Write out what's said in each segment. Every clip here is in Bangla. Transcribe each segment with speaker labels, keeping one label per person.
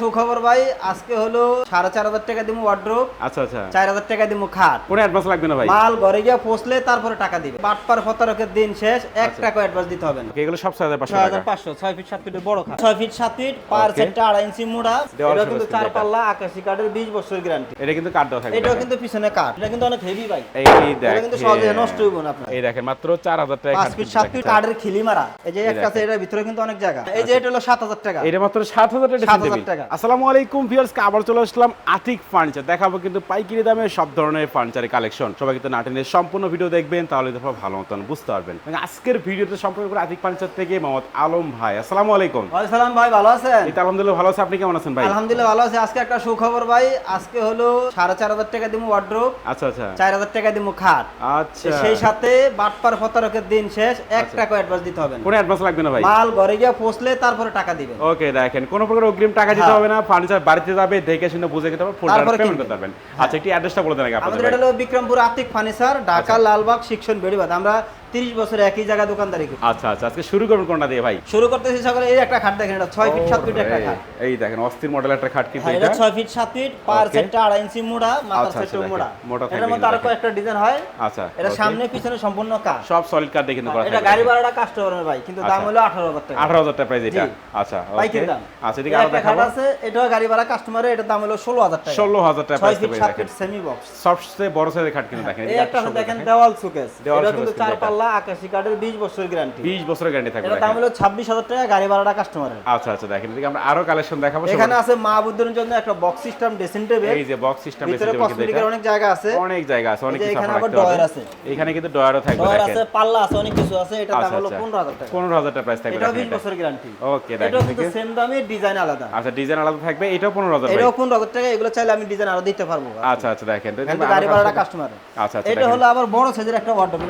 Speaker 1: সুখবর ভাই আজকে হলো সাড়ে চার হাজার টাকা দিব ওয়ার্ড্রোপ
Speaker 2: আচ্ছা আচ্ছা।
Speaker 1: চার হাজার টাকা দিব খাট।
Speaker 2: কোনো অ্যাডভান্স লাগবে না ভাই?
Speaker 1: মাল ঘরে গিয়ে পৌঁছলে তারপরে টাকা দিবে। বাটপার ফতারকের দিন শেষ এক
Speaker 2: আচ্ছা।
Speaker 1: টাকা অ্যাডভান্স দিতে হবে না।
Speaker 2: এগুলো সব ছয় হাজার পাঁচশো
Speaker 1: ছয় হাজার পাঁচশো ছয় ফিট সাত ফিটের বড় খাট। ছয় ফিট সাত ফিট পার সেটটা আড়াই ইঞ্চি মুড়া। এটা কিন্তু চার পাল্লা আকাশি কাঠের বিশ বছরের গ্যারান্টি
Speaker 2: এটা কিন্তু কাঠ দেওয়া থাকবে
Speaker 1: এটাও কিন্তু পিছনে কাঠ এটা কিন্তু অনেক হেভি ভাই
Speaker 2: এই
Speaker 1: এটা কিন্তু সহজে নষ্ট হইব না আপনার।
Speaker 2: এই দেখেন মাত্র চার হাজার টাকা
Speaker 1: পাঁচ ফিট সাত ফিট কাঠের খিলি মারা এই যে একটা এটার ভিতরে কিন্তু অনেক জায়গা। এই যে এটা হলো সাত হাজার টাকা।
Speaker 2: এটা মাত্র সাত হাজার টাকা
Speaker 1: 7,000
Speaker 2: টেবিল
Speaker 1: টাকা।
Speaker 2: আসসালামু আলাইকুম ভিউয়ার্স আবার চলে আসলাম আতিক ফার্নিচার দেখাবো কিন্তু পাইকারি দামে সব ধরনের ফার্নিচারের কালেকশন সবাই কিন্তু নাটেনের সম্পূর্ণ ভিডিও দেখবেন তাহলে তো ভালো মতন বুঝতে পারবেন। আজকের ভিডিওতে সম্পর্ক করে আতিক ফার্নিচার থেকে মোহাম্মদ আলম ভাই। আসসালামু আলাইকুম।
Speaker 1: ওয়ালাইকুম ভাই ভালো আছেন?
Speaker 2: এই আলহামদুলিল্লাহ ভালো আছে। আপনি কেমন আছেন ভাই?
Speaker 1: আলহামদুলিল্লাহ ভালো আছে। আজকে একটা সুখবর ভাই আজকে হলো সাড়ে চার হাজার টাকা দিব ওয়ার্ড্রোপ
Speaker 2: আচ্ছা আচ্ছা।
Speaker 1: চার হাজার টাকা দিব খাট।
Speaker 2: আচ্ছা।
Speaker 1: সেই সাথে বাটপার ফতারকের দিন শেষ এক। টাকা অ্যাডভান্স দিতে হবে
Speaker 2: কোনো অ্যাডভান্স লাগবে না ভাই?
Speaker 1: মাল ঘরে গিয়ে পৌঁছলে তারপরে টাকা দিবেন।
Speaker 2: ওকে দেখেন কোনো প্রকার অগ্রিম টাকা দিতে
Speaker 1: হ্যাঁ।
Speaker 2: হবে না ফার্নিচার বাড়িতে যাবে দেখে শুনে বুঝে খেতে পারবেন ফুল পেমেন্ট করতে পারবেন। আচ্ছা একটি অ্যাড্রেসটা বলে দেন আগে আপনাদের
Speaker 1: এটা হলো বিক্রমপুর আর্থিক ফার্নিচার ঢাকা
Speaker 2: আচ্ছা।
Speaker 1: লালবাগ শিক্ষণ বেড়িবাদ আমরা তিরিশ বছর একই জায়গায় দোকানদারি করি
Speaker 2: আচ্ছা আচ্ছা আজকে শুরু করবেন কোনটা দিয়ে ভাই?
Speaker 1: শুরু করতেছি সকালে এই একটা খাট দেখেন এটা ছয় ফিট সাত ফিট একটা খাট।
Speaker 2: এই দেখেন অস্থির মডেল একটা খাট কিন্তু
Speaker 1: হ্যাঁ,
Speaker 2: এটা।
Speaker 1: এটা ছয় ফিট সাত ফিট পার সেটটা আড়াই ইঞ্চি মোড়া মাথার
Speaker 2: আচ্ছা, আচ্ছা,
Speaker 1: সেটটা মোড়া।
Speaker 2: মোটা থাকবে
Speaker 1: মধ্যে
Speaker 2: আরও
Speaker 1: কয়েকটা ডিজাইন হয়।
Speaker 2: আচ্ছা
Speaker 1: এটা সামনে পিছনে সম্পূর্ণ কাজ
Speaker 2: সব সলিড কার্ড দিয়ে কিন্তু করা
Speaker 1: এটা গাড়ি ভাড়াটা কাস্টমারের ভাই কিন্তু দাম
Speaker 2: আচ্ছা।
Speaker 1: হলো আঠারো হাজার টাকা।
Speaker 2: 18000 টাকা প্রাইস এটা। আচ্ছা ওকে
Speaker 1: দাম।
Speaker 2: আচ্ছা এদিকে
Speaker 1: আরও
Speaker 2: দেখাবো।
Speaker 1: আছে এটাও গাড়ি ভাড়া কাস্টমারের এটার দাম হলো ষোলো হাজার টাকা।
Speaker 2: 16000 টাকা প্রাইস
Speaker 1: ফিট
Speaker 2: পেয়ে
Speaker 1: সাত
Speaker 2: দেখেন
Speaker 1: ফিট সেমি বক্স
Speaker 2: সবচেয়ে বড় সাইজের খাট কিন্তু দেখেন
Speaker 1: এই একটা দেখেন। দেওয়াল সুকেস এটা কিন্তু চার
Speaker 2: এটা।
Speaker 1: পাল্লা আকাশি কাঠের বিশ বছরের গ্যারান্টি
Speaker 2: 20 বছরের গ্যারান্টি থাকবে
Speaker 1: এটার দাম হলো ছাব্বিশ হাজার টাকা গাড়ি ভাড়াটা কাস্টমারের
Speaker 2: আচ্ছা আচ্ছা দেখেন এদিকে আমরা আরও কালেকশন দেখাবো
Speaker 1: এখানে আছে মা বুদ্ধের জন্য একটা বক্স সিস্টেম ড্রেসিং টেবিল
Speaker 2: এই যে বক্স সিস্টেম
Speaker 1: ভিতরে কসমেটিকের অনেক জায়গা আছে।
Speaker 2: অনেক জায়গা আছে অনেক কিছু
Speaker 1: এখানে আবার ডয়ার আছে।
Speaker 2: এখানে কিন্তু ডয়ারও থাকবে
Speaker 1: ডয়ার আছে পাল্লা আছে অনেক কিছু আছে। এটা দাম
Speaker 2: আচ্ছা
Speaker 1: হলো
Speaker 2: আচ্ছা।
Speaker 1: পনেরো হাজার টাকা।
Speaker 2: 15000 টাকা প্রাইস থাকবে
Speaker 1: এটাও
Speaker 2: দেখেন
Speaker 1: বিশ
Speaker 2: এটা।
Speaker 1: গ্যারান্টি
Speaker 2: ওকে দেখেন
Speaker 1: কিন্তু সেম দামে ডিজাইন আলাদা।
Speaker 2: আচ্ছা ডিজাইন আলাদা থাকবে এটাও 15000 ভাই
Speaker 1: এটাও পনেরো হাজার টাকা এগুলো চাইলে আমি ডিজাইন আরও দিতে পারব।
Speaker 2: আচ্ছা আচ্ছা দেখেন
Speaker 1: গাড়ি ভাড়াটা কাস্টমার
Speaker 2: আচ্ছা আচ্ছা
Speaker 1: এটা হলো আবার বড় সাইজের একটা ওয়ার্ডরোব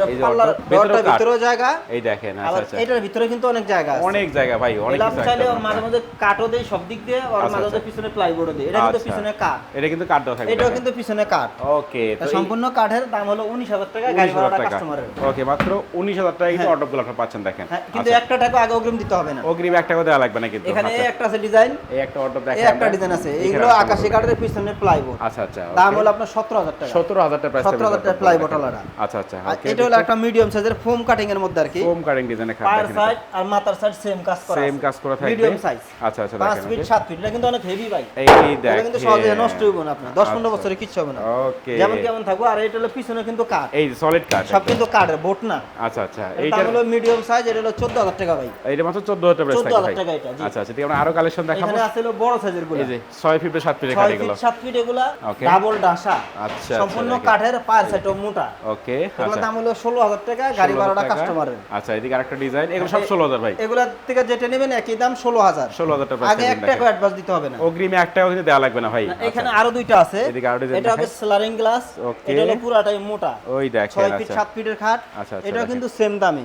Speaker 1: এটা জায়গা।
Speaker 2: এই দেখেন আচ্ছা আচ্ছা।
Speaker 1: এটার ভিতরে কিন্তু অনেক জায়গা আছে।
Speaker 2: অনেক জায়গা ভাই অনেক কিছু
Speaker 1: চাইলে ওর মাঝে মাঝে কাঠও দেই সব দিক দিয়ে আর
Speaker 2: আচ্ছা,
Speaker 1: মাঝে মাঝে। পিছনে প্লাইবোর্ডও দিই। এটা কিন্তু। পিছনে কাঠ।
Speaker 2: এটা কিন্তু কার্ড দেওয়া থাকবে
Speaker 1: এটাও কিন্তু পিছনে কাঠ।
Speaker 2: ওকে তো
Speaker 1: সম্পূর্ণ কাঠের দাম হলো উনিশ হাজার টাকা গাড়ি
Speaker 2: 19000
Speaker 1: কাস্টমারের
Speaker 2: ওকে মাত্র 19000 টাকা কিন্তু
Speaker 1: হ্যাঁ।
Speaker 2: আপনারা পাচ্ছেন দেখেন।
Speaker 1: হ্যাঁ কিন্তু। একটা টাকা আগে অগ্রিম দিতে হবে না।
Speaker 2: অগ্রিম এক টাকা দেওয়া লাগবে না কিন্তু
Speaker 1: এখানে। একটা আছে ডিজাইন
Speaker 2: এই একটা দেখেন
Speaker 1: একটা ডিজাইন আছে। এইগুলো
Speaker 2: একটা
Speaker 1: আকাশি কাঠের পিছনে প্লাইবোর্ড
Speaker 2: আচ্ছা আচ্ছা
Speaker 1: দাম হলো আপনার সতেরো হাজার টাকা।
Speaker 2: 17000 টাকা প্রাইস
Speaker 1: 17,000 টাকা ওয়ালাটা।
Speaker 2: আচ্ছা আচ্ছা
Speaker 1: এটা হলো একটা মিডিয়াম সাইজের ফোম কাটিং এর মধ্যে আর কি।
Speaker 2: ফোম কাটিং ডিজাইনের খাট
Speaker 1: পায়ের সাইড আর মাথার সাইড সেম কাজ করা
Speaker 2: সেম কাজ করা থাকবে।
Speaker 1: মিডিয়াম সাইজ
Speaker 2: আচ্ছা আচ্ছা
Speaker 1: পাঁচ
Speaker 2: দেখেন
Speaker 1: ফিট
Speaker 2: okay।
Speaker 1: সাত ফিট এটা কিন্তু অনেক হেভি ভাই
Speaker 2: এই
Speaker 1: এটা কিন্তু সহজে নষ্ট হইব না আপনার। দশ পনেরো
Speaker 2: আচ্ছা।
Speaker 1: বছরে কিচ্ছু হবে না।
Speaker 2: ওকে
Speaker 1: যেমন কেমন থাকব। আর এটা হলো পিছনে কিন্তু কাঠ
Speaker 2: এই সলিড কাট
Speaker 1: সব কিন্তু কাঠের বোট না।
Speaker 2: আচ্ছা আচ্ছা। এইটার
Speaker 1: দাম হলো মিডিয়াম সাইজ এটা হলো চোদ্দ হাজার টাকা ভাই
Speaker 2: এইটা মাত্র 14000 টাকা প্রাইস
Speaker 1: 14,000 টাকা এটা।
Speaker 2: আচ্ছা আচ্ছা। ঠিক আমরা আরও কালেকশন দেখাবো।
Speaker 1: এখানে আছে হলো বড় সাইজেরগুলো।
Speaker 2: এই যে 6 ফিট 7 ফিটের খাট
Speaker 1: ছয়
Speaker 2: এগুলো।
Speaker 1: ফিট সাত ফিট এগুলা ডাবল ডাসা।
Speaker 2: আচ্ছা
Speaker 1: সম্পূর্ণ
Speaker 2: আচ্ছা,
Speaker 1: কাঠের পায়ের সাইডও মোটা।
Speaker 2: ওকে
Speaker 1: এগুলোর
Speaker 2: আচ্ছা।
Speaker 1: দাম হলো ষোলো হাজার টাকা গাড়ি ভাড়াটা কাস্টমারের
Speaker 2: আচ্ছা এদিকে আরেকটা ডিজাইন এগুলো সব 16000 ভাই।
Speaker 1: এগুলার থেকে যেটা নেবেন একই দাম ষোলো হাজার।
Speaker 2: 16000 টাকা প্রাইস
Speaker 1: আগে এক টাকা অ্যাডভান্স দিতে হবে না।
Speaker 2: অগ্রিমে এক টাকা কিন্তু দেওয়া লাগবে না ভাই।
Speaker 1: এখানে আরও দুইটা আছে।
Speaker 2: এদিকে আরও design
Speaker 1: এটা হবে স্লারিং গ্লাস এটা হলো পুরাটাই মোটা।
Speaker 2: ওই দেখেন
Speaker 1: ফিট
Speaker 2: আচ্ছা।
Speaker 1: ফিটের খাট।
Speaker 2: আচ্ছা, আচ্ছা,
Speaker 1: কিন্তু সেম দামই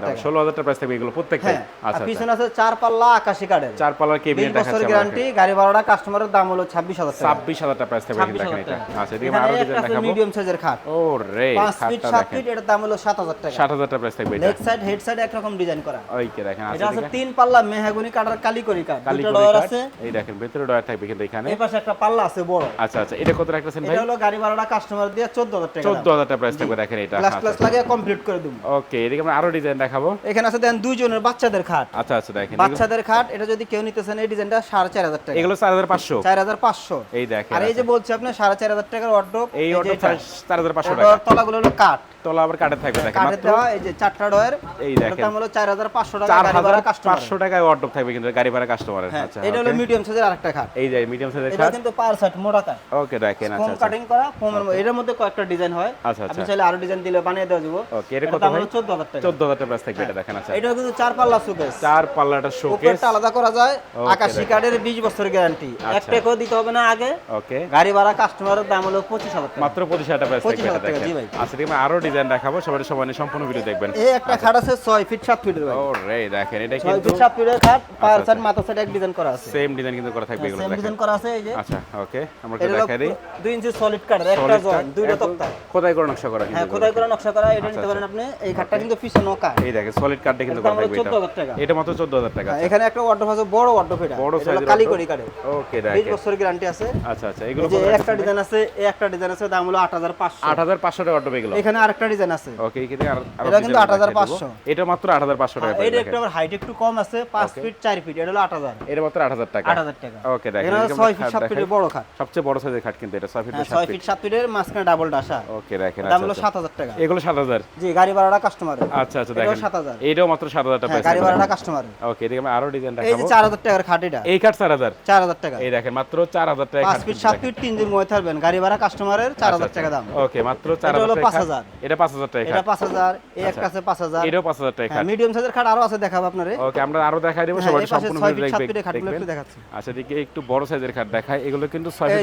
Speaker 1: টাকা।
Speaker 2: 16000 টাকা প্রাইস থাকবে এগুলো প্রত্যেকটাই
Speaker 1: হ্যাঁ
Speaker 2: আচ্ছা আচ্ছা।
Speaker 1: পিছনে আছে চার পাল্লা আকাশি কাঠের।
Speaker 2: চার পাল্লার কেবিনেট
Speaker 1: বছর গ্যারান্টি গাড়ি ভাড়াটা কাস্টমারের দাম হলো ছাব্বিশ হাজার টাকা।
Speaker 2: 26000 টাকা প্রাইস থাকবে
Speaker 1: ছাব্বিশ
Speaker 2: দেখেন
Speaker 1: হাজার
Speaker 2: এটা।
Speaker 1: টাকা।
Speaker 2: আচ্ছা এদিকে
Speaker 1: আরও
Speaker 2: ডিজাইন দেখাবো।
Speaker 1: মিডিয়াম সাইজের খাট।
Speaker 2: ও রে
Speaker 1: পাঁচ ফিট
Speaker 2: খাটটা
Speaker 1: সাত ফিট এটার দাম হলো সাত হাজার টাকা।
Speaker 2: 60000 টাকা প্রাইস থাকবে এটা।
Speaker 1: লেগ সাইড হেড সাইড একরকম ডিজাইন করা।
Speaker 2: ওই দেখেন
Speaker 1: এটা
Speaker 2: আছে
Speaker 1: আছে তিন পাল্লা মেহাগুনি কাটার কালিকরি কাঠ। দুটো ডয়ার আছে।
Speaker 2: এই দেখেন ভিতরে ডয়ার থাকবে কিন্তু এখানে।
Speaker 1: এই পাশে একটা পাল্লা আছে বড়।
Speaker 2: আচ্ছা আচ্ছা এটা কত রাখতেছেন ভাই?
Speaker 1: এটা হলো গাড়ি ভাড়াটা কাস্টমার দিয়ে চোদ্দ হাজার টাকা
Speaker 2: 14000 টাকা প্রাইস থাকবে দেখেন এটা।
Speaker 1: ক্লাস ক্লাস লাগিয়ে কমপ্লিট করে দেবো।
Speaker 2: ওকে এদিকে আমরা আরও ডিজাইন দেখাবো।
Speaker 1: এখানে আছে দেন দুইজনের বাচ্চাদের খাট।
Speaker 2: আচ্ছা আচ্ছা দেখেন।
Speaker 1: বাচ্চাদের খাট এটা যদি কেউ নিতে চান এই ডিজাইনটা সাড়ে চার হাজার টাকা।
Speaker 2: এগুলো 4500
Speaker 1: চার হাজার পাঁচশো।
Speaker 2: এই দেখেন
Speaker 1: আর এই যে বলছি আপনি সাড়ে চার হাজার টাকার অর্ডার
Speaker 2: এই অটো 4500 টাকা।
Speaker 1: তলাগুলো হলো কাঠ।
Speaker 2: তলা আবার কাটে থাকবে দেখেন।
Speaker 1: কাঠের
Speaker 2: মাত্র
Speaker 1: এই যে চারটা ডয়ের
Speaker 2: এই দেখেন
Speaker 1: হলো চার হাজার পাঁচশো টাকা গাড়ি ভাড়া কাস্টমার
Speaker 2: 4500 টাকায় অর্ডার থাকবে কিন্তু গাড়ি ভাড়া কাস্টমারের আচ্ছা
Speaker 1: এটা হলো মিডিয়াম সাইজের আরেকটা খাট
Speaker 2: এই যে মিডিয়াম সাইজের
Speaker 1: এটা কিন্তু পার সাইড মোটা কাঠ
Speaker 2: ওকে দেখেন আচ্ছা আচ্ছা।
Speaker 1: কাটিং করা ফোমের মধ্যে মধ্যে কয়েকটা ডিজাইন হয়।
Speaker 2: আচ্ছা, আচ্ছা।
Speaker 1: আপনি চাইলে আরও ডিজাইন দিলে বানিয়ে দেওয়া যাব।
Speaker 2: ওকে এটা কত ভাই
Speaker 1: হলো চোদ্দ হাজার টাকা।
Speaker 2: 14000 টাকা প্রাইস থাকবে এটা দেখেন আচ্ছা।
Speaker 1: এটাও কিন্তু চার পাল্লা সুকেস
Speaker 2: চার পাল্লাটা শোকেস
Speaker 1: উপরটা আলাদা করা যায়।
Speaker 2: Okay,
Speaker 1: আকাশি
Speaker 2: দেখেন।
Speaker 1: বিশ বছর গ্যারান্টি এক
Speaker 2: আচ্ছা।
Speaker 1: টাকাও দিতে হবে না আগে।
Speaker 2: ওকে
Speaker 1: গাড়ি ভাড়া কাস্টমারের দাম হলো পঁচিশ হাজার টাকা।
Speaker 2: মাত্র 25000 টাকা প্রাইস থাকবে
Speaker 1: 25,000
Speaker 2: সম্পূর্ণ ভিডিও দেখবেন।
Speaker 1: এই একটা আচ্ছা। খাট আছে 6 ফিট 7 ফিটের ভাই।
Speaker 2: ওরে দেখেন এটা কিন্তু 6
Speaker 1: ফিট 7 ফিটের খাট
Speaker 2: আচ্ছা, পার
Speaker 1: সাইড মাথা সাইড এক ডিজাইন করা আছে।
Speaker 2: সেম ডিজাইন কিন্তু করা থাকবে এগুলো
Speaker 1: সেম ডিজাইন করা আছে এই যে।
Speaker 2: আচ্ছা ওকে আমরা একটু দেখাই দিই।
Speaker 1: 2 ইঞ্চি সলিড কাট একটা জয়েন্ট দুইটা তক্তা।
Speaker 2: খোদাই করা নকশা করা
Speaker 1: হ্যাঁ খোদাই করা নকশা করা এটা
Speaker 2: আচ্ছা,
Speaker 1: নিতে পারেন আপনি এই খাটটা কিন্তু পিছে নকা।
Speaker 2: এই দেখেন সলিড কাটটা কিন্তু করা থাকবে এটা। এটা মাত্র 14000 টাকা
Speaker 1: হ্যাঁ, এখানে একটা ওয়ার্ডরোব আছে বড় ওয়ার্ডরোব এটা।
Speaker 2: বড় সাইজের
Speaker 1: কালি করি কাটে
Speaker 2: ওকে দেখেন।
Speaker 1: 20 বছরের গ্যারান্টি আছে।
Speaker 2: আচ্ছা আচ্ছা এগুলো
Speaker 1: একটা ডিজাইন আছে এই একটা ডিজাইন আছে দাম হলো 8500
Speaker 2: 8500 টাকা ওয়ার্ডরোব এগুলো।
Speaker 1: এখানে আরেকটা ডিজাইন আছে।
Speaker 2: ওকে এখানে আর
Speaker 1: এটা কিন্তু 8500
Speaker 2: মাত্র 8500 টাকা টাকা। এটা 6 ফিট
Speaker 1: টাকা। এই খাট এটা।
Speaker 2: এই খাট 4000
Speaker 1: টাকা।
Speaker 2: এই দেখেন মাত্র 4000 টাকা
Speaker 1: গাড়ি ভাড়া কাস্টমারের 4000 টাকা দাম।
Speaker 2: ওকে মাত্র 4000 টাকা এটা হলো
Speaker 1: এটা 5000
Speaker 2: টাকা
Speaker 1: এটা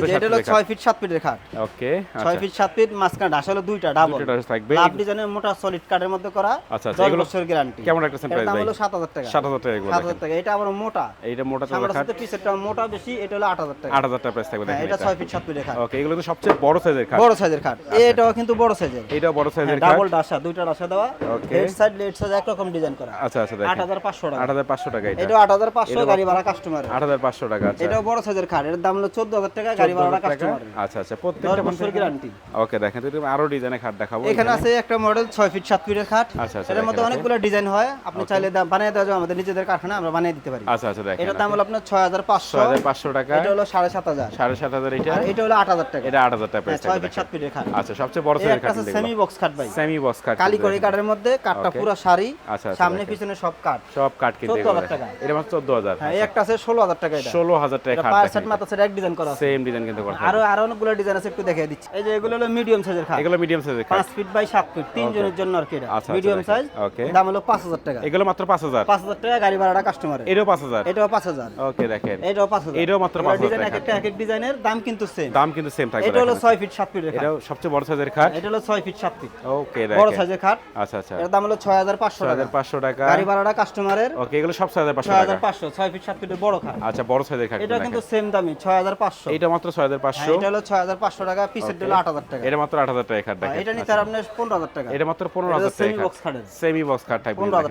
Speaker 1: বেশি এটা হলো এটা 6 ফিট 7 ফিটের খাট।
Speaker 2: ওকে এগুলো সবচেয়ে বড় সাইজের খাট।
Speaker 1: বড় সাইজের খাট। এটাও কিন্তু বড় সাইজের
Speaker 2: এটাও বড় সাইজের খাট
Speaker 1: ডাবল ডাসা দুইটা নিজেদের কারখানা আমরা বানিয়ে দিতে পারি।
Speaker 2: আচ্ছা আচ্ছা দেখেন
Speaker 1: এটার দাম হলো আপনার ছয়
Speaker 2: হাজার পাঁচশো। হাজার পাঁচশো টাকা।
Speaker 1: এটা হলো সাড়ে
Speaker 2: সাত হাজার।
Speaker 1: সাড়ে সাত হাজার এটা? এটা হলো আট হাজার টাকা।
Speaker 2: এটা আট হাজার টাকা
Speaker 1: ছয় ফিট সাত ফিটের খাট
Speaker 2: সবচেয়ে বড়
Speaker 1: সেমি বক্স খাট ভাই
Speaker 2: সেমি বক্স খাট
Speaker 1: করে কাঠের মধ্যে কাঠটা পুরো শাড়ি
Speaker 2: আচ্ছা, আচ্ছা,
Speaker 1: সামনে পিছনে সব কাঠ।
Speaker 2: সব কাঠ কিনতে
Speaker 1: 14000 টাকা।
Speaker 2: এটা মাত্র 14000
Speaker 1: হ্যাঁ এই একটা আছে 16000 টাকা এটা।
Speaker 2: 16000 টাকা খাট পাঁচ
Speaker 1: সাত মাত্রা সেট এক ডিজাইন করা আছে।
Speaker 2: সেম ডিজাইন কিন্তু করা
Speaker 1: আর আর অনেকগুলো ডিজাইন আছে একটু দেখিয়ে দিচ্ছি। এই যে এগুলো হলো মিডিয়াম সাইজের খাট।
Speaker 2: এগুলো মিডিয়াম সাইজের খাট।
Speaker 1: 5 ফিট বাই 7 ফিট তিন জনের জন্য আর কি এটা।
Speaker 2: আচ্ছা,
Speaker 1: মিডিয়াম সাইজ দাম হলো 5000 টাকা।
Speaker 2: এগুলো মাত্র 5000
Speaker 1: 5000 টাকা গাড়ি ভাড়াটা কাস্টমার
Speaker 2: এটাও 5000
Speaker 1: এটাও 5000
Speaker 2: ওকে দেখেন।
Speaker 1: এটাও 5000
Speaker 2: এটাও মাত্র 5000
Speaker 1: ডিজাইন এক একটা এক এক ডিজাইনের দাম কিন্তু সেম
Speaker 2: দাম কিন্তু সেম থাকবে
Speaker 1: এটা হলো 6 ফিট 7 ফিট
Speaker 2: এটা সবচেয়ে বড় সাইজের খাট।
Speaker 1: এটা হলো 6 ফিট 7 ফিট
Speaker 2: ওকে দেখেন।
Speaker 1: বড় সাইজের খাট
Speaker 2: আচ্ছা আচ্ছা।
Speaker 1: দাম হলো টাকা। গাড়ি ভাড়াটা কাস্টমারের
Speaker 2: ওকে এগুলো সব
Speaker 1: ফিট ফিটের বড় খাট।
Speaker 2: আচ্ছা বড়
Speaker 1: এটা কিন্তু সেম দামি 6500
Speaker 2: এটা মাত্র 6500 হ্যাঁ,
Speaker 1: এটা হলো 6500 টাকা পিসের দিলে 8000 টাকা।
Speaker 2: এটা মাত্র 8000 টাকা খাট
Speaker 1: হ্যাঁ, এটা নিতে আচ্ছা। টাকা।
Speaker 2: এটা মাত্র
Speaker 1: সেমি বক্স
Speaker 2: সেমি বক্স খাট।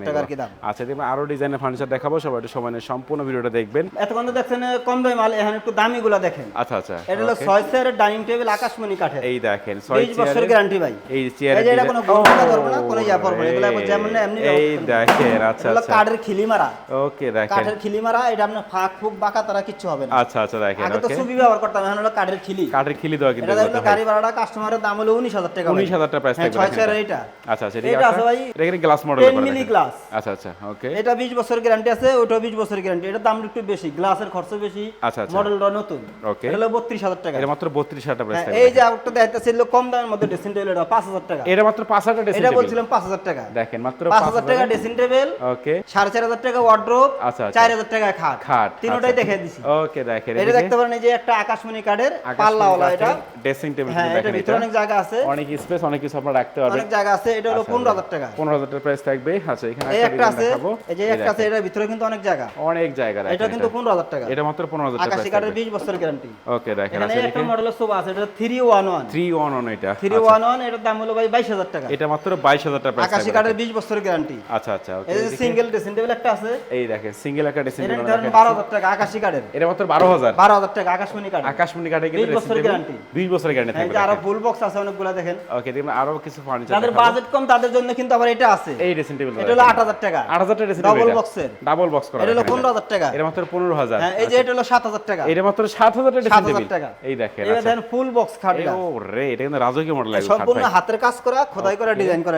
Speaker 1: টাকার কি দাম।
Speaker 2: আচ্ছা আরও ডিজাইনের ফার্নিচার দেখাবো সবাই একটু সময় সম্পূর্ণ ভিডিওটা দেখবেন।
Speaker 1: এতক্ষণ দেখছেন কম দামি মাল এখানে একটু দামিগুলো দেখেন।
Speaker 2: আচ্ছা আচ্ছা
Speaker 1: এটা হলো ডাইনিং টেবিল আকাশমণি কাঠের।
Speaker 2: এই দেখেন
Speaker 1: গ্যারান্টি ভাই।
Speaker 2: এই
Speaker 1: এটা কোনো পারবে না এটা আপনি ফাঁক টাকা গ্যারান্টি আছে ওটা 20 বছর গ্যারান্টি এটা একটু বেশি গ্লাসের খরচ বেশি
Speaker 2: আচ্ছা
Speaker 1: নতুন।
Speaker 2: ওকে।
Speaker 1: এটা হলো 32000 টাকা।
Speaker 2: এটা মাত্র টাকা
Speaker 1: এই যে আউটটা কম দামের মধ্যে পাঁচ হাজার টাকা।
Speaker 2: এটা মাত্র 5000 টাকা
Speaker 1: বলছিলাম 5000 টাকা।
Speaker 2: দেখেন মাত্র
Speaker 1: 5000 টাকা ড্রেসিং টেবিল
Speaker 2: ওকে।
Speaker 1: 4500 টাকা ওয়ার্ড্রোব
Speaker 2: আচ্ছা, আচ্ছা।
Speaker 1: 4000 টাকা খাট।
Speaker 2: খাট আচ্ছা,
Speaker 1: তিনটাই আচ্ছা। দেখিয়ে দিছি।
Speaker 2: ওকে দেখেন
Speaker 1: এটা দেখতে পারেন এই যে একটা আকাশমণি কার্ডের পাল্লাওয়ালা এটা।
Speaker 2: ড্রেসিং টেবিল
Speaker 1: হ্যাঁ এটা ভিতরে অনেক জায়গা আছে।
Speaker 2: অনেক স্পেস অনেক কিছু আপনারা রাখতে পারবেন।
Speaker 1: অনেক জায়গা আছে এটা হলো 15000 টাকা।
Speaker 2: 15000 টাকা প্রাইস থাকবে। আচ্ছা এখানে একটা
Speaker 1: আছে এই যে একটা আছে এটার ভিতরে কিন্তু অনেক জায়গা।
Speaker 2: অনেক জায়গা
Speaker 1: এটা কিন্তু 15000 টাকা।
Speaker 2: এটা মাত্র 15000 টাকা
Speaker 1: আকাশী
Speaker 2: কার্ডের
Speaker 1: 20 বছর গ্যারান্টি
Speaker 2: ওকে দেখেন আছে
Speaker 1: একটা মডেলের সোফা আছে এটা 311
Speaker 2: 311 এটা।
Speaker 1: 311 এটার দাম হলো ভাই 22000 টাকা।
Speaker 2: এটা মাত্র বাইশ হাজার টাকা
Speaker 1: আকাশি কাঠের বিশ বছরের গ্যারান্টি
Speaker 2: আচ্ছা আচ্ছা
Speaker 1: সিঙ্গেল ড্রেসিং টেবিল একটা আছে।
Speaker 2: এই দেখেন সিঙ্গেল একটা ড্রেসিং টেবিল
Speaker 1: বারো হাজার টাকা আকাশি কাঠের।
Speaker 2: এটা মাত্র বারো
Speaker 1: হাজার। বারো হাজার টাকা
Speaker 2: আকাশমণি কাঠ আকাশমণি
Speaker 1: কাঠে
Speaker 2: বিশ
Speaker 1: বছরের গ্যারান্টি
Speaker 2: বিশ বছরের গ্যারান্টি আরও
Speaker 1: ফুল বক্স আছে অনেকগুলো দেখেন।
Speaker 2: ওকে দেখুন আরও কিছু ফার্নিচার
Speaker 1: বাজেট কম তাদের জন্য কিন্তু আবার এটা আছে।
Speaker 2: এই ড্রেসিং টেবিল
Speaker 1: এটা হলো আট হাজার টাকা।
Speaker 2: আট হাজার টাকা
Speaker 1: ডাবল বক্সের
Speaker 2: ডাবল বক্স করা
Speaker 1: এটা হলো
Speaker 2: পনেরো
Speaker 1: হাজার টাকা।
Speaker 2: এটা মাত্র পনেরো হাজার।
Speaker 1: হ্যাঁ এই যে আচ্ছা। এটা হলো সাত হাজার টাকা।
Speaker 2: এটা মাত্র
Speaker 1: সাত
Speaker 2: হাজার
Speaker 1: টাকা
Speaker 2: এই দেখেন আচ্ছা।
Speaker 1: এটা দেখেন ফুল বক্স
Speaker 2: ও রে এটা। কিন্তু রাজকীয় মডেল
Speaker 1: সম্পূর্ণ হাতের কাজ করা খোদাই করা ডিজাইন করা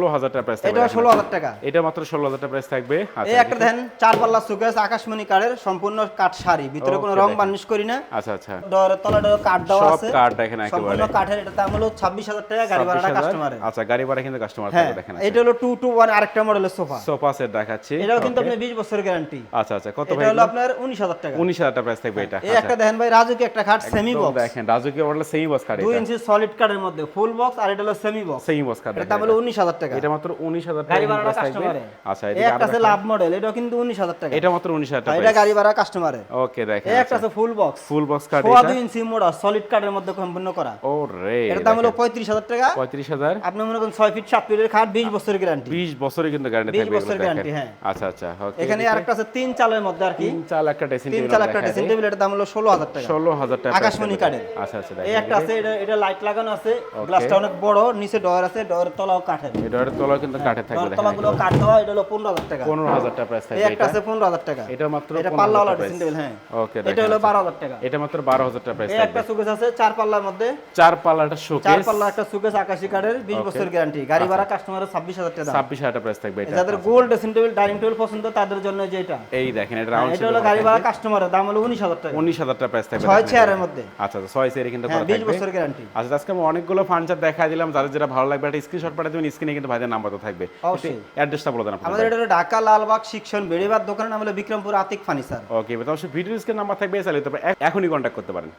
Speaker 1: ষোলো হাজার টাকা
Speaker 2: প্রাইস
Speaker 1: এটা ষোলো হাজার টাকা।
Speaker 2: এটা মাত্র ষোলো হাজার টাকা প্রাইস থাকবে।
Speaker 1: এই
Speaker 2: আচ্ছা
Speaker 1: একটা দেখেন চার পাল্লা সুকেস আকাশমণি কাঠের সম্পূর্ণ কাঠ শাড়ি। ভিতরে কোনো রং। বার্নিশ করি না।
Speaker 2: আচ্ছা আচ্ছা।
Speaker 1: ডর তলা ডর কাঠ দেওয়া
Speaker 2: সব কাঠ দেখেন একেবারে।
Speaker 1: সম্পূর্ণ কাঠের এটা দাম হলো ছাব্বিশ হাজার টাকা গাড়ি ভাড়াটা
Speaker 2: 26,000
Speaker 1: কাস্টমারের
Speaker 2: আচ্ছা গাড়ি ভাড়া কিন্তু কাস্টমার
Speaker 1: হ্যাঁ
Speaker 2: থাকবে দেখেন
Speaker 1: এটা হলো টু টু ওয়ান আরেকটা মডেলের সোফা।
Speaker 2: সোফা সেট দেখাচ্ছি।
Speaker 1: এটাও কিন্তু আপনি বিশ বছরের গ্যারান্টি
Speaker 2: আচ্ছা আচ্ছা কত
Speaker 1: এটা হলো আপনার উনিশ হাজার টাকা।
Speaker 2: উনিশ হাজার টাকা প্রাইস থাকবে এটা।
Speaker 1: এই একটা দেখেন ভাই রাজুকি একটা খাট সেমি বক্স
Speaker 2: দেখেন রাজুকি মডেল সেমি বক্স কাঠ
Speaker 1: দুই
Speaker 2: এটা।
Speaker 1: ইঞ্চি সলিড কাঠের মধ্যে ফুল বক্স আর এটা হলো সেমি বক্স
Speaker 2: সেমি বক্স কাঠ
Speaker 1: এটা দাম হলো উনিশ হাজার টাকা।
Speaker 2: এটা মাত্র উনিশ হাজার
Speaker 1: গাড়ি
Speaker 2: টাকা
Speaker 1: ভাড়াটা
Speaker 2: price থাকবে।
Speaker 1: কাস্টমারে
Speaker 2: আচ্ছা এদিকে
Speaker 1: একটা আছে লাভ মডেল এটাও কিন্তু উনিশ হাজার টাকা।
Speaker 2: এটা মাত্র উনিশ হাজার
Speaker 1: আর
Speaker 2: টাকা
Speaker 1: এটা গাড়ি ভাড়া কাস্টমারে
Speaker 2: ওকে দেখেন
Speaker 1: একটা আছে ফুল বক্স
Speaker 2: ফুল বক্স কাঠ এটা।
Speaker 1: দুই ইঞ্চি মোড়া সলিড কাঠের মধ্যে সম্পূর্ণ করা।
Speaker 2: ও রে
Speaker 1: এটার দাম হলো পঁয়ত্রিশ হাজার টাকা।
Speaker 2: পঁয়ত্রিশ হাজার।
Speaker 1: আপনি মনে করেন ছয় ফিট সাত ফিটের খাট বিশ বছরের গ্যারান্টি
Speaker 2: বিশ বছরে কিন্তু গ্যারান্টি থাকবে এগুলো
Speaker 1: বছরের
Speaker 2: দেখেন।
Speaker 1: guarantee, হ্যাঁ।
Speaker 2: আচ্ছা আচ্ছা okay,
Speaker 1: এখানে আরেকটা আছে তিন চালের মধ্যে আর কি।
Speaker 2: তিন চাল একটা ড্রেসিং
Speaker 1: তিন চাল একটা ড্রেসিং টেবিল এটার দাম হলো ষোলো হাজার টাকা।
Speaker 2: ষোলো হাজার টাকা
Speaker 1: আকাশমণি
Speaker 2: price আচ্ছা আচ্ছা
Speaker 1: এই একটা আছে এটা এটা লাইট লাগানো আছে গ্লাসটা অনেক বড় নিচে ডয়ার আছে ডয়ারের তলাও কাঠের।
Speaker 2: এটার তলা কিন্তু কাঠে থাকবে দেখেন
Speaker 1: তলাগুলো কাঠ দেওয়া এটা হলো পনেরো হাজার টাকা।
Speaker 2: পনেরো হাজার টাকা প্রাইস থাকবে। এটা
Speaker 1: আছে পনেরো হাজার টাকা।
Speaker 2: এটা মাত্র
Speaker 1: এটা
Speaker 2: 15,000
Speaker 1: পাল্লাওয়ালা
Speaker 2: টাকা
Speaker 1: হ্যাঁ।
Speaker 2: ওকে
Speaker 1: এটা হলো বারো হাজার টাকা।
Speaker 2: এটা মাত্র বারো হাজার টাকা প্রাইস
Speaker 1: এই একটা সুকেস আছে চার পাল্লার মধ্যে।
Speaker 2: চার পাল্লাটা
Speaker 1: চার পাল্লা একটা সুকেস আকাশি কাঠের বিশ বছর গ্যারান্টি গাড়ি ভাড়া কাস্টমারের ছাব্বিশ হাজার টাকা দাম।
Speaker 2: ছাব্বিশ হাজার টাকা প্রাইস থাকবে এটা।
Speaker 1: যাদের gold dressing table dining table পছন্দ তাদের জন্য যেটা
Speaker 2: এই দেখেন এটা রাউন্ড
Speaker 1: এটা হলো গাড়ি ভাড়া কাস্টমারের দাম হলো উনিশ হাজার টাকা।
Speaker 2: উনিশ হাজার টাকা প্রাইস থাকবে
Speaker 1: ছয় চেয়ারের মধ্যে।
Speaker 2: আচ্ছা আচ্ছা, ছয় চেয়ারে কিন্তু
Speaker 1: হ্যাঁ
Speaker 2: করা
Speaker 1: বিশ
Speaker 2: থাকবে।
Speaker 1: বছর গ্যারান্টি
Speaker 2: আচ্ছা আজকে আমি অনেকগুলো ফার্নিচার দেখা দিলাম যাদের যেটা ভালো লাগবে একটা স্ক্রিনশট পাঠিয়ে দেবেন স্ক্রিনে কিন্তু ভাইদের নাম্বার তো থাকবে। অ্যাড্রেসটা বলে দেন
Speaker 1: আমাদের এটা হলো ঢাকা লালবাগ শিক্ষণ বেড়িবাদ দোকানের নাম হলো বিক্রমপুর আতিক ফার্নিচার
Speaker 2: ওকে তাহলে ভিডিও স্ক্রিন নাম্বার থাকবে চাইলে তো এখনই কন্ট্যাক্ট করতে পারেন।